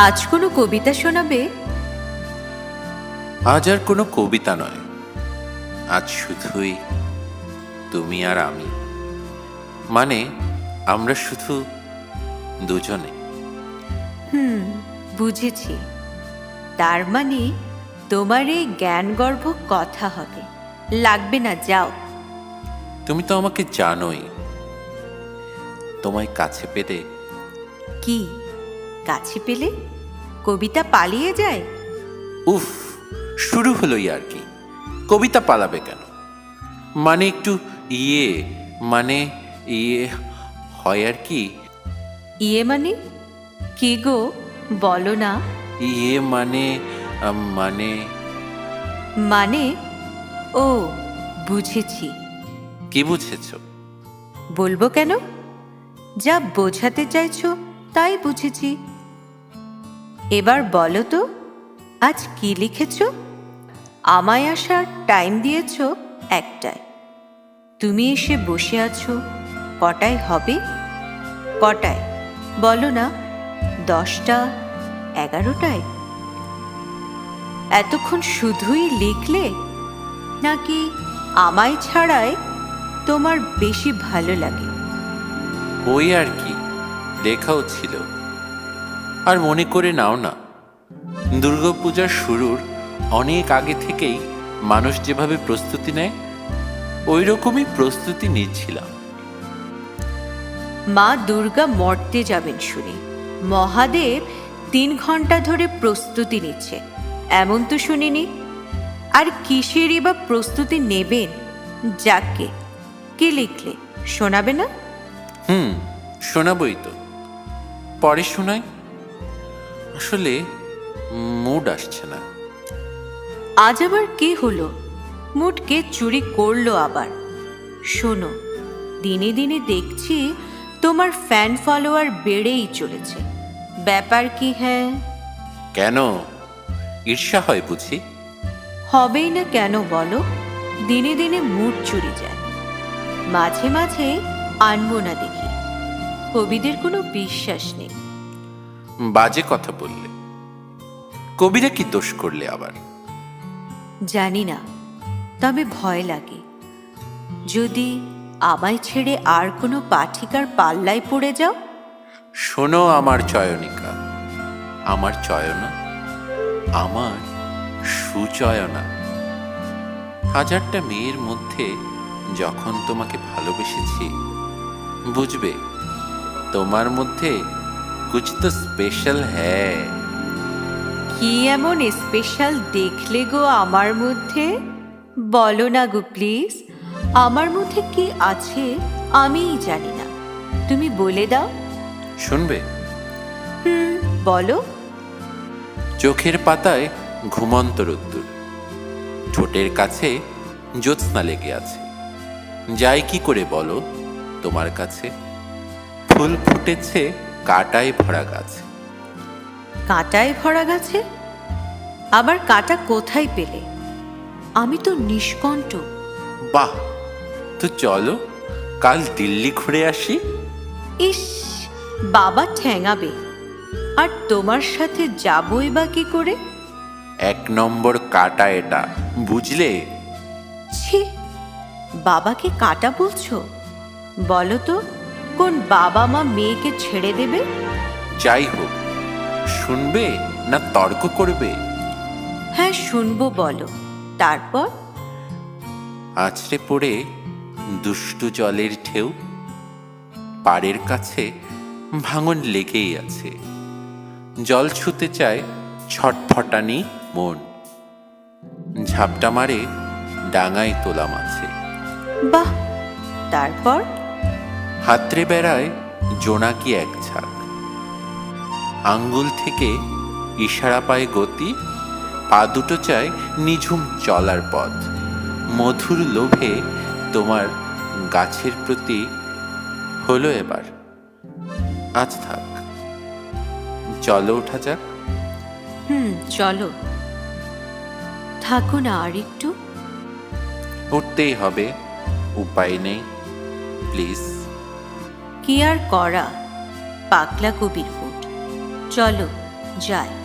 আজ কোনো কবিতা শোনাবে? আজ আর কোনো কবিতা নয়। আজ শুধুই তুমি আর আমি। মানে আমরা শুধু দুজনে। হুম বুঝেছি। তার মানে তোমার এই জ্ঞানগর্ভ কথা হবে। লাগবে না যাও। তুমি তো আমাকে জানোই। তোমায় কাছে পেতে কি? কাছে পেলে কবিতা পালিয়ে যায়। উফ শুরু হলোই আর কি। কবিতা পালাবে কেন? মানে একটু ইয়ে মানে ইয়ে হয় আর কি। ইয়ে মানে? কি গো বলো না। ইয়ে মানে মানে? মানে? ও বুঝেছি। কি বুঝেছ? বলব কেন? যা বোঝাতে চাইছো তাই বুঝেছি। এবার বলো তো, আজ কি লিখেছ? আমায় আসার টাইম দিয়েছ একটায়। তুমি এসে বসে আছো, কটায় হবে? কটায়? বলো না, দশটা, এগারোটায়? এতক্ষণ শুধুই লিখলে? নাকি আমায় ছাড়াই তোমার বেশি ভালো লাগে? ওই আর কি, লেখাও ছিল। আর মনে করে নাও না দুর্গাপূজার শুরুর অনেক আগে থেকেই মানুষ যেভাবে প্রস্তুতি নেয় ওই রকমই প্রস্তুতি নিচ্ছিলাম। মা দুর্গা মর্তে যাবেন শুনে। মহাদেব তিন ঘণ্টা ধরে প্রস্তুতি নিচ্ছে এমন তো শুনিনি। আর কিসেরই বা প্রস্তুতি নেবেন? যাকে কি লিখলে? শোনাবে না? হুম শোনাবই তো। পরে শোনাই। আসলে মুড আসছে না। আজ আবার কি হলো? মুটকে চুরি করল আবার। শোনো দিনে দিনে দেখছি তোমার ফ্যান ফলোয়ার বেড়েই চলেছে। ব্যাপার কি হ্যাঁ? কেন? ঈর্ষা হয় বুঝি? হবেই না কেন বলো? দিনে দিনে মুড চুরি যায়। মাঝে মাঝে আনব না দেখি। কবিদের কোনো বিশ্বাস নেই। বাজে কথা বললে। কবিরা কি দোষ করলে আবার? জানি না তবে ভয় লাগে। যদি আমায় ছেড়ে আর কোনো পাঠিকার পাল্লায় পড়ে যাও? শোনো আমার চয়নিকা আমার চয়না আমার সুচয়না। হাজারটা মেয়ের মধ্যে যখন তোমাকে ভালোবেসেছি বুঝবে তোমার মধ্যে কুছ তো স্পেশাল হ্যাঁ কি এমন স্পেশাল দেখলে গো আমার মধ্যে? বলো না গো প্লিজ আমার মধ্যে কি আছে আমিই জানি না। তুমি বলে দাও। শুনবে? হুম বলো। চোখের পাতায় ঘুমন্ত রোদ্দুর। ঠোঁটের কাছে জ্যোৎস্না লেগে আছে। যাই কি করে বলো তোমার কাছে? ফুল ফুটেছে কাটায় ভরা গাছ। কাঁটায় ভরা গেছে? আবার কাটা কোথায় পেলে? আমি তো নিষ্কণ্ঠ। বাহ! তো চলো কাল দিল্লি ঘুরে আসি। ইস বাবা ঠ্যাঙাবে আর তোমার সাথে যাবই বা কি করে? এক নম্বর কাটা এটা বুঝলে? ছি বাবাকে কাটা বলছো? বলো তো। কোন বাবা মা মেয়েকে ছেড়ে দেবে? যাই হোক শুনবে না তর্ক করবে? হ্যাঁ শুনব বলো। তারপর? আছড়ে পড়ে দুষ্টু জলের ঢেউ পাড়ের কাছে ভাঙন লেগেই আছে। জল ছুতে চায় ছটফটানি মন। ঝাপটা মারে ডাঙায় তোলা মাছে। বাহ! তারপর? হাতরে বেড়ায় জোনাকি এক ঝাঁক। আঙ্গুল থেকে ইশারা পায় গতি পা দুটো চায় নিঝুম চলার পথ। মধুর লোভে তোমার গাছের প্রতি হলো এবার। আজ থাক। চলো ওঠা যাক। হুম চলো। থাকো না আর একটু। উঠতেই হবে উপায় নেই। প্লিজ। কি আর করা? পাকলা কবির ফুট চলো যায়